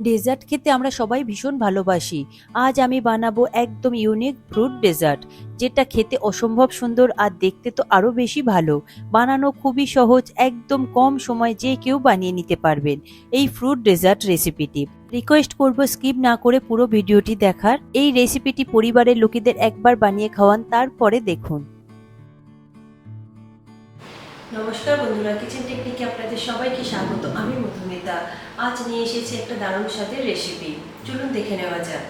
Dessert খেতে আমরা সবাই ভীষণ ভালোবাসি। আজ আমি বানাবো একদম ইউনিক ফ্রুট ডেজার্ট যেটা খেতে অসম্ভব সুন্দর আর দেখতে তো আরও বেশি ভালো। বানানো খুবই সহজ, একদম কম সময় যে কেউ বানিয়ে নিতে পারবেন। এই ফ্রুট ডেজার্ট রেসিপিটি রিকোয়েস্ট করব স্কিপ না করে পুরো ভিডিওটি দেখার। এই রেসিপিটি পরিবারের লোকেদের একবার বানিয়ে খাওয়ান, তারপরে দেখুন। নমস্কার বন্ধুরা কিচেন টেকনিকে আপনাদের সবাইকে স্বাগত। আমি মধুমিতা। আজ নিয়ে এসেছি একটা দারুণ স্বাদের রেসিপি চলুন দেখে নেওয়া যাক।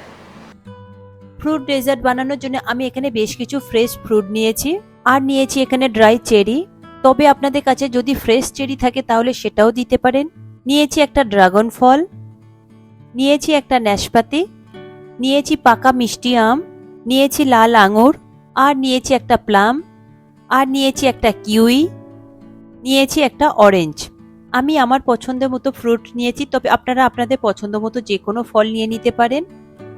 ফ্রুট ডেজার্ট বানানোর জন্য আমি এখানে বেশ কিছু ফ্রেশ ফ্রুট নিয়েছি, আর নিয়েছি এখানে ড্রাই চেরি তবে আপনাদের কাছে যদি ফ্রেশ চেরি থাকে, তাহলে সেটাও দিতে পারেন। নিয়েছি একটা ড্রাগন ফল, নিয়েছি একটা ন্যাশপাতি নিয়েছি পাকা মিষ্টি আম, নিয়েছি লাল আঙুর, আর নিয়েছি একটা প্লাম আর নিয়েছি একটা কিউই নিয়েছি একটা অরেঞ্জ আমি আমার পছন্দ মতো ফ্রুট নিয়েছি, তবে আপনারা আপনাদের পছন্দ মতো যে কোনো ফল নিয়ে নিতে পারেন।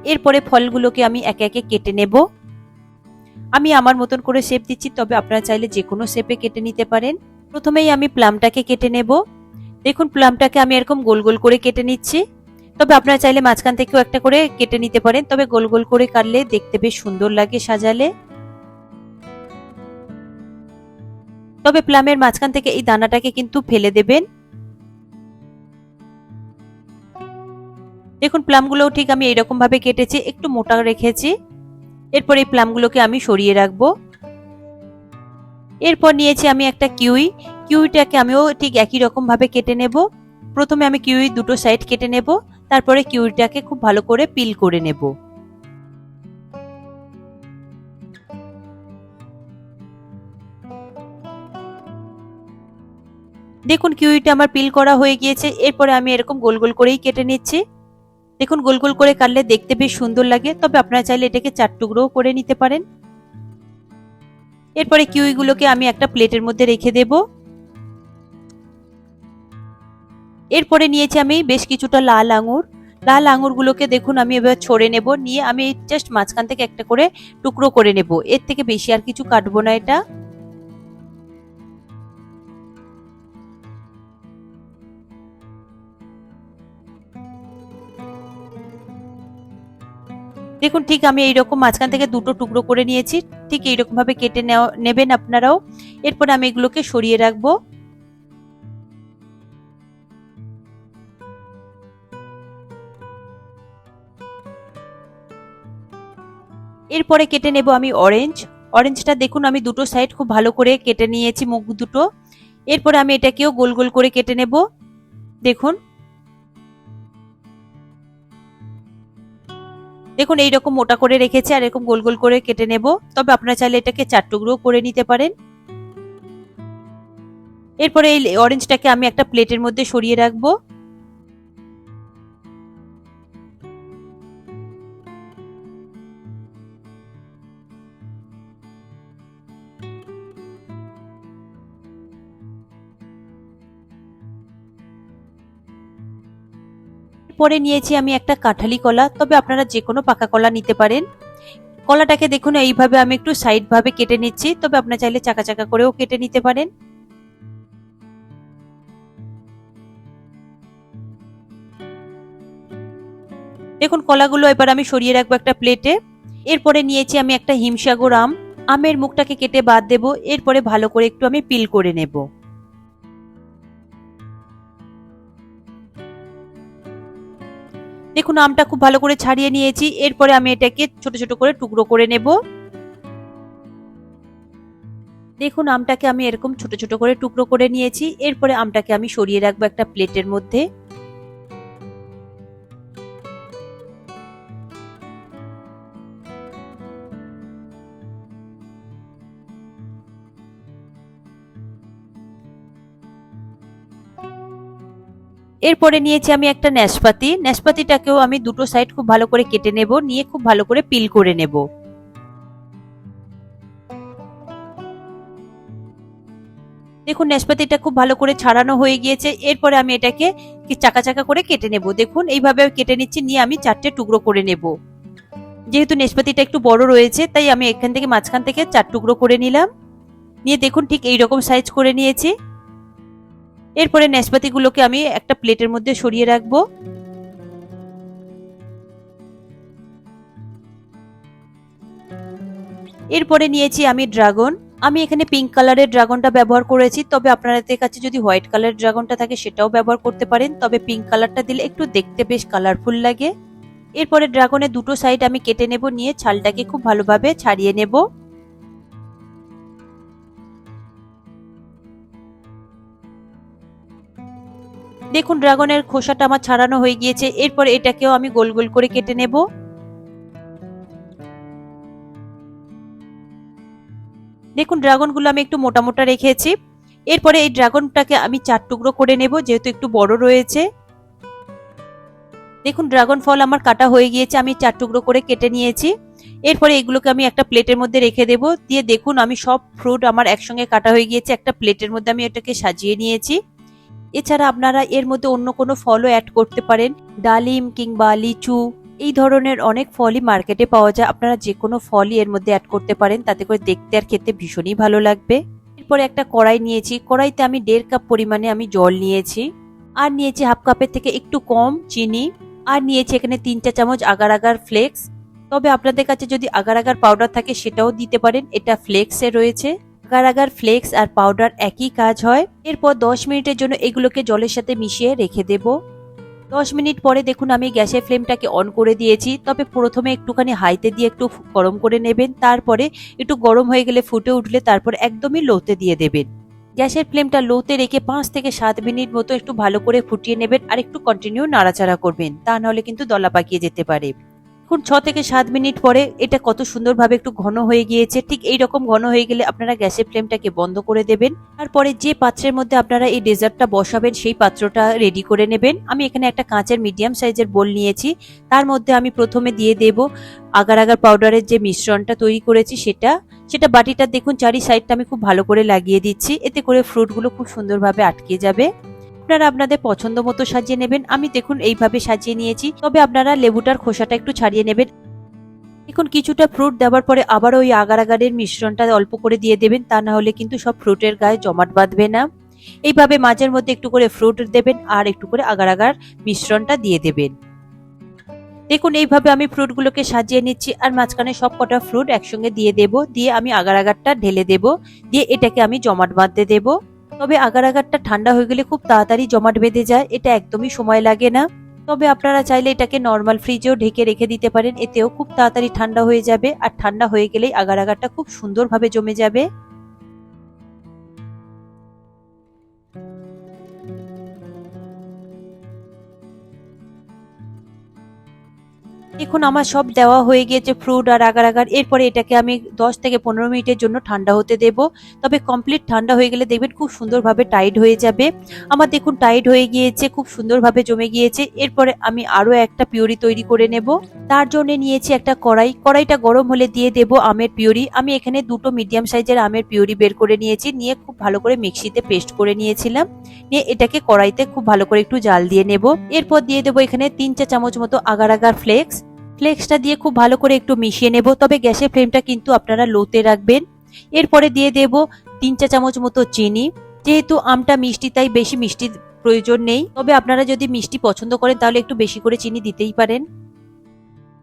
এরপরে ফলগুলোকে আমি একে একে কেটে নেব। আমি আমার মতন করে শেপ দিচ্ছি, তবে আপনারা চাইলে যে কোনো শেপে কেটে নিতে পারেন। প্রথমেই আমি প্লামটাকে কেটে নেব। দেখুন প্লামটাকে আমি এরকম গোল গোল করে কেটে নিচ্ছি। তবে আপনারা চাইলে মাঝখান থেকেও একটা করে কেটে নিতে পারেন, তবে গোল গোল করে কাটলে দেখতে বেশ সুন্দর লাগে সাজালে। তবে প্লামের মাঝখান থেকে এই দানাটাকে কিন্তু ফেলে দেবেন। দেখুন, প্লামগুলোও ঠিক আমি এইরকম ভাবে কেটেছি, একটু মোটা রেখেছি। এরপর এই প্লামগুলোকে আমি সরিয়ে রাখব। এরপর নিয়েছি আমি একটা কিউই। কিউইটাকে আমিও ঠিক একই রকম ভাবে কেটে নেব। প্রথমে আমি কিউই দুটো সাইড কেটে নেব, তারপরে কিউইটাকে খুব ভালো করে পিল করে নেব। দেখুন কিউইটা আমার পিল করা হয়ে গিয়েছে, এরপরে আমি এরকম গোল গোল করেই কেটে নিচ্ছি। দেখুন গোল গোল করে কাটলে দেখতে বেশ সুন্দর লাগে, তবে আপনারা চাইলে এটাকে চার টুকরোও করে নিতে পারেন। এরপরে কিউইগুলোকে আমি একটা প্লেটের মধ্যে রেখে দেব। এরপরে নিয়েছি আমি বেশ কিছুটা লাল আঙুর। লাল আঙুরগুলোকে দেখুন আমি এবার ছড়ে নেব, নিয়ে আমি জাস্ট মাঝখান থেকে একটা করে টুকরো করে নেব। এর থেকে বেশি আর কিছু কাটবো না এটা। দেখুন, ঠিক আমি এইরকম মাঝখান থেকে দুটো টুকরো করে নিয়েছি। ঠিক এইরকম ভাবে কেটে নেবেন আপনারাও। এরপর আমি এগুলোকে সরিয়ে রাখব। এরপরে কেটে নেব আমি অরেঞ্জ অরেঞ্জটা দেখুন, আমি দুটো সাইড খুব ভালো করে কেটে নিয়েছি মুখ দুটো। এরপরে আমি এটাকেও গোল গোল করে কেটে নেব। দেখুন দেখুন, এইরকম মোটা করে রেখেছি আর এরকম গোল গোল করে কেটে নেব। তবে আপনারা চাইলে এটাকে চার টুকরো করে নিতে পারেন। এরপরে এই অরেঞ্জটাকে আমি একটা প্লেটের মধ্যে সরিয়ে রাখব। পরে নিয়েছি আমি একটা কাঁঠালি কলা, তবে আপনারা যে কোনো পাকা কলা নিতে পারেন। কলাটাকে দেখুন, এইভাবে আমি একটু সাইড ভাবে কেটে নিচ্ছি, তবে আপনারা চাইলে চাকা চাকা করেও কেটে নিতে পারেন। দেখুন, কলাগুলো এবার আমি সরিয়ে রাখব একটা প্লেটে। এরপরে নিয়েছি আমি একটা হিমসাগর আম। আমের মুখটাকে কেটে বাদ দেব, এরপরে ভালো করে একটু আমি পিল করে নেব। দেখুন, আমটা খুব ভালো করে ছাড়িয়ে নিয়েছি। এরপরে আমি এটাকে ছোট ছোট করে টুকরো করে নেব। দেখুন, আমটাকে আমি এরকম ছোট ছোট করে টুকরো করে নিয়েছি। এরপরে আমটাকে আমি সরিয়ে রাখব একটা প্লেটের মধ্যে। এরপরে নিয়েছি আমি একটা ন্যাশপাতি ন্যাশপাতিটাকেও আমি দুটো সাইড খুব ভালো করে কেটে নেব, নিয়ে খুব ভালো করে পিল করে নেব। দেখুন ন্যাশপাতিটা খুব ভালো করে ছাড়ানো হয়ে গিয়েছে। এরপরে আমি এটাকে চাকা চাকা করে কেটে নেব। দেখুন, এইভাবে কেটে নিচ্ছি, নিয়ে আমি চারটে টুকরো করে নেব। যেহেতু নেশপাতিটা একটু বড় রয়েছে, তাই আমি এখান থেকে মাঝখান থেকে চার টুকরো করে নিলাম। নিয়ে দেখুন, ঠিক এই রকম সাইজ করে নিয়েছি। এরপরে ন্যাসপাতিগুলোকে আমি একটা প্লেটের মধ্যে সরিয়ে রাখব। এরপরে নিয়েছি আমি ড্রাগন। আমি এখানে পিঙ্ক কালারের ড্রাগনটা ব্যবহার করেছি, তবে আপনাদের কাছে যদি হোয়াইট কালারের ড্রাগনটা থাকে সেটাও ব্যবহার করতে পারেন, তবে পিঙ্ক কালারটা দিলে একটু দেখতে বেশ কালারফুল লাগে। এরপরে ড্রাগনের দুটো সাইড আমি কেটে নেব, নিয়ে ছালটাকে খুব ভালোভাবে ছাড়িয়ে নেব। দেখুন, ড্রাগনের খোসাটা আমার ছাড়ানো হয়ে গিয়েছে, এরপর এটাকেও আমি গোল গোল করে কেটে নেব। দেখুন, ড্রাগনগুলো আমি একটু মোটা মোটা রেখেছি। এরপরে এই ড্রাগনটাকে আমি চার টুকরো করে নেব, যেহেতু একটু বড় রয়েছে। দেখুন, ড্রাগন ফল আমার কাটা হয়ে গিয়েছে, আমি চার টুকরো করে কেটে নিয়েছি। এরপরে এগুলোকে আমি একটা প্লেটের মধ্যে রেখে দেব। দিয়ে দেখুন, আমি সব ফ্রুট আমার একসঙ্গে কাটা হয়ে গিয়েছে, একটা প্লেটের মধ্যে আমি এটাকে সাজিয়ে নিয়েছি। এছাড়া আপনারা এর মধ্যে অন্য কোনো ফলও অ্যাড করতে পারেন। ডালিম কিংবা লিচু, এই ধরনের অনেক ফলই মার্কেটে পাওয়া যায়। আপনারা যে কোনো ফলই এর মধ্যে অ্যাড করতে পারেন, তাতে করে দেখতে আর খেতে ভীষণই ভালো লাগবে। এরপরে একটা কড়াই নিয়েছি। কড়াইতে আমি দেড় কাপ পরিমাণে আমি জল নিয়েছি। আর নিয়েছি হাফ কাপের থেকে একটু কম চিনি। আর নিয়েছি এখানে তিন চা চামচ আগার আগার ফ্লেক্স তবে আপনাদের কাছে যদি আগার আগার পাউডার থাকে, সেটাও দিতে পারেন। এটা ফ্লেক্সে রয়েছে। আগার ফ্লেক্স আর পাউডার একই কাজ হয়। এরপর দশ মিনিটের জন্য এগুলোকে জলের সাথে মিশিয়ে রেখে দেব। দশ মিনিট পরে দেখুন আমি গ্যাসের ফ্লেমটাকে অন করে দিয়েছি। তবে প্রথমে একটুখানি হাইতে দিয়ে একটু গরম করে নেবেন। তারপরে একটু গরম হয়ে গেলে ফুটে উঠলে তারপর একদমই লোতে দিয়ে দেবেন। গ্যাসের ফ্লেমটা লোতে রেখে পাঁচ থেকে সাত মিনিট মতো একটু ভালো করে ফুটিয়ে নেবেন আর একটু কন্টিনিউ নাড়াচাড়া করবেন। তা নাহলে কিন্তু দলা পাকিয়ে যেতে পারে। এখন ছ থেকে সাত মিনিট পরে এটা কত সুন্দরভাবে একটু ঘন হয়ে গিয়েছে। ঠিক এই রকম ঘন হয়ে গেলে আপনারা গ্যাসের ফ্লেমটাকে বন্ধ করে দেবেন। তারপরে যে পাত্রের মধ্যে আপনারা এই ডেজার্টটা বসাবেন, সেই পাত্রটা রেডি করে নেবেন। আমি এখানে একটা কাঁচের মিডিয়াম সাইজের বোল নিয়েছি। তার মধ্যে আমি প্রথমে দিয়ে দেব আগার আগার পাউডারের যে মিশ্রণটা তৈরি করেছি সেটা। সেটা বাটিটা দেখুন, চারি সাইডটা আমি খুব ভালো করে লাগিয়ে দিচ্ছি। এতে করে ফ্রুটগুলো খুব সুন্দরভাবে আটকে যাবে। আপনারা আপনাদের পছন্দ মতো সাজিয়ে নেবেন। আমি দেখুন এইভাবে সাজিয়ে নিয়েছি। তবে আপনারা লেবুটার খোসাটা একটু ছাড়িয়ে নেবেন। এখন কিছুটা ফ্রুট দেওয়ার পরে আবার ওই আগার আগারের মিশ্রণটা অল্প করে দিয়ে দেবেন। তা না হলে কিন্তু সব ফ্রুটের গায়ে জমাট বাঁধবে না। এইভাবে মাঝের মধ্যে একটু করে ফ্রুট দেবেন আর একটু করে আগার আগার মিশ্রণটা দিয়ে দেবেন। দেখুন, এইভাবে আমি ফ্রুটগুলোকে সাজিয়ে নিচ্ছি আর মাঝখানে সব কটা ফ্রুট একসঙ্গে দিয়ে দেব। দিয়ে আমি আগার আগারটা ঢেলে দেব। দিয়ে এটাকে আমি জমাট বাঁধতে দেব। তবে আগার আগারটা ঠান্ডা হয়ে গেলে খুব তাড়াতাড়ি জমাট বেঁধে যায়, এটা একদমই সময় লাগে না। তবে আপনারা চাইলে এটাকে নর্মাল ফ্রিজেও ঢেকে রেখে দিতে পারেন, এতেও খুব তাড়াতাড়ি ঠান্ডা হয়ে যাবে, আর ঠান্ডা হয়ে গেলেই আগার আগারটা খুব সুন্দরভাবে জমে যাবে। দেখুন আমার সব দেওয়া হয়ে গিয়েছে ফ্রুট আর আগার আগার। এরপরে এটাকে আমি দশ থেকে পনেরো মিনিটের জন্য ঠান্ডা হতে দেব। তবে কমপ্লিট ঠান্ডা হয়ে গেলে দেখবেন খুব সুন্দরভাবে টাইট হয়ে যাবে। আমার দেখুন টাইট হয়ে গিয়েছে, খুব সুন্দরভাবে জমে গিয়েছে। এরপরে আমি আরও একটা পিউরি তৈরি করে নেব। তার জন্য নিয়েছি একটা কড়াই। কড়াইটা গরম হলে দিয়ে দেব আমের পিউরি। আমি এখানে দুটো মিডিয়াম সাইজের আমের পিউরি বের করে নিয়েছি। নিয়ে খুব ভালো করে মিক্সিতে পেস্ট করে নিয়েছিলাম। নিয়ে এটাকে কড়াইতে খুব ভালো করে একটু জাল দিয়ে নেব। এরপর দিয়ে দেবো এখানে তিন চা চামচ মতো আগার আগার ফ্লেক্স ফ্লেক্সটা দিয়ে খুব ভালো করে একটু মিশিয়ে নেব। তবে গ্যাসের ফ্লেমটা কিন্তু আপনারা লোতে রাখবেন। এরপরে দিয়ে দেব তিন চা চামচ মতো চিনি। যেহেতু আমটা মিষ্টি, তাই বেশি মিষ্টির প্রয়োজন নেই। তবে আপনারা যদি মিষ্টি পছন্দ করেন, তাহলে একটু বেশি করে চিনি দিতেই পারেন।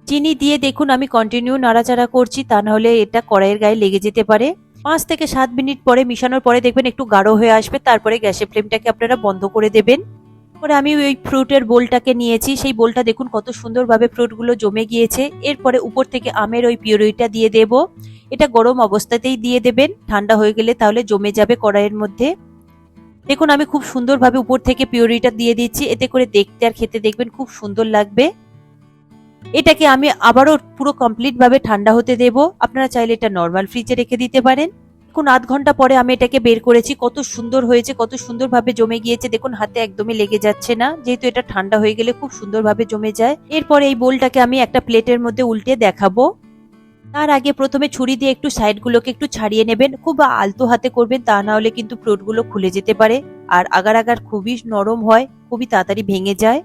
চিনি দিয়ে দেখুন, আমি কন্টিনিউ নাড়াচাড়া করছি। তা নাহলে এটা কড়াইয়ের গায়ে লেগে যেতে পারে। পাঁচ থেকে সাত মিনিট পরে মিশানোর পরে দেখবেন একটু গাঢ় হয়ে আসবে। তারপরে গ্যাসের ফ্লেমটাকে আপনারা বন্ধ করে দেবেন। পরে আমি ওই ফ্রুটের বোলটাকে নিয়েছি। সেই বোলটা দেখুন কত সুন্দরভাবে ফ্রুটগুলো জমে গিয়েছে। এরপরে উপর থেকে আমের ওই পিউরিটা দিয়ে দেব। এটা গরম অবস্থাতেই দিয়ে দেবেন। ঠান্ডা হয়ে গেলে তাহলে জমে যাবে কড়াইয়ের মধ্যে। দেখুন আমি খুব সুন্দরভাবে উপর থেকে পিউরিটা দিয়ে দিচ্ছি। এতে করে দেখতে আর খেতে দেখবেন খুব সুন্দর লাগবে। এটাকে আমি আবারও পুরো কমপ্লিটভাবে ঠান্ডা হতে দেব। আপনারা চাইলে এটা নর্মাল ফ্রিজে রেখে দিতে পারেন। দেখুন, আধ ঘণ্টা পরে আমি এটাকে বের করেছি। কত সুন্দর হয়েছে, কত সুন্দরভাবে জমে গিয়েছে। দেখুন, হাতে একদমই লেগে যাচ্ছে না। যেহেতু এটা ঠান্ডা হয়ে গেলে খুব সুন্দরভাবে জমে যায়। এরপর এই বোলটাকে আমি একটা প্লেটের মধ্যে উল্টে দেখাবো। তার আগে প্রথমে ছুরি দিয়ে একটু সাইডগুলোকে একটু ছাড়িয়ে নেবেন। খুব আলতো হাতে করবেন, তা না হলে কিন্তু ফ্রুটগুলো খুলে যেতে পারে। আর আগার আগার খুবই নরম হয়, খুবই তাড়াতাড়ি ভেঙে যায়।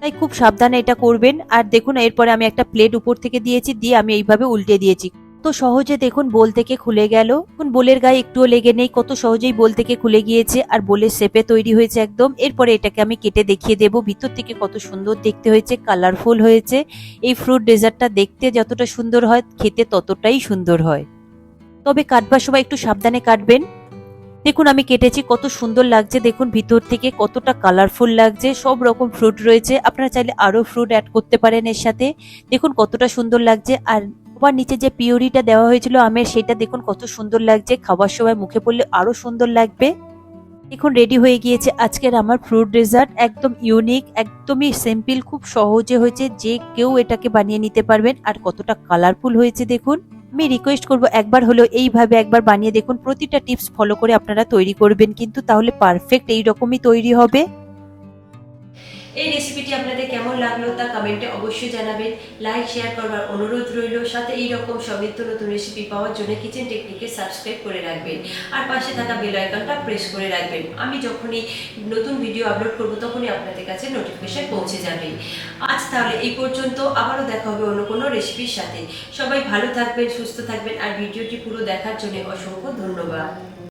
তাই খুব সাবধানে এটা করবেন। আর দেখুন, এরপরে আমি একটা প্লেট উপর থেকে দিয়েছি, দিয়ে আমি এইভাবে উল্টে দিয়েছি। কত সহজে দেখুন বোল থেকে খুলে গেল। বোলের গায়ে একটুও লেগে নেই, কত সহজেই বোল থেকে খুলে গিয়েছে আর বোলের শেপে তৈরি হয়েছে একদম। এরপরে এটাকে আমি কেটে দেখিয়ে দেব। ভিতর থেকে কত সুন্দর দেখতে হয়েছে কালারফুল হয়েছে। এই ফ্রুট ডেজার্টটা দেখতে যতটা সুন্দর হয়, খেতে ততটাই সুন্দর হয়। তবে কাটবার সময় একটু সাবধানে কাটবেন। দেখুন আমি কেটেছি, কত সুন্দর লাগছে। দেখুন ভিতর থেকে কতটা কালারফুল লাগছে। সব রকম ফ্রুট রয়েছে। আপনারা চাইলে আরও ফ্রুট অ্যাড করতে পারেন এর সাথে। দেখুন কতটা সুন্দর লাগছে। আর আবার নিচে যে পিউরিটা দেওয়া হয়েছিল আমের, সেটা দেখুন কত সুন্দর লাগছে। খাবার সময় মুখে পড়লে আরও সুন্দর লাগবে। দেখুন রেডি হয়ে গিয়েছে আজকের আমার ফ্রুট ডেজার্ট একদম ইউনিক একদমই সিম্পল খুব সহজে হয়েছে যে কেউ এটাকে বানিয়ে নিতে পারবেন। আর কতটা কালারফুল হয়েছে দেখুন। আমি রিকোয়েস্ট করব একবার হলেও এইভাবে একবার বানিয়ে দেখুন। প্রতিটা টিপস ফলো করে আপনারা তৈরি করবেন কিন্তু তাহলে পারফেক্ট এই রকমই তৈরি হবে। এই রেসিপিটি আপনাদের কেমন লাগল তা কমেন্টে অবশ্যই জানাবেন। লাইক শেয়ার করবার অনুরোধ রইল। সাথে এই রকম নিত্য নতুন রেসিপি পাওয়ার জন্য কিচেন টেকনিকে সাবস্ক্রাইব করে রাখবেন। আর পাশে থাকা বেল আইকনটা প্রেস করে রাখবেন। আমি যখনই নতুন ভিডিও আপলোড করব, তখনই আপনাদের কাছে নোটিফিকেশন পৌঁছে যাবে। আজ তাহলে এই পর্যন্ত। আবারও দেখা হবে অন্য কোনো রেসিপির সাথে। সবাই ভালো থাকবেন, সুস্থ থাকবেন। আর ভিডিওটি পুরো দেখার জন্য অসংখ্য ধন্যবাদ।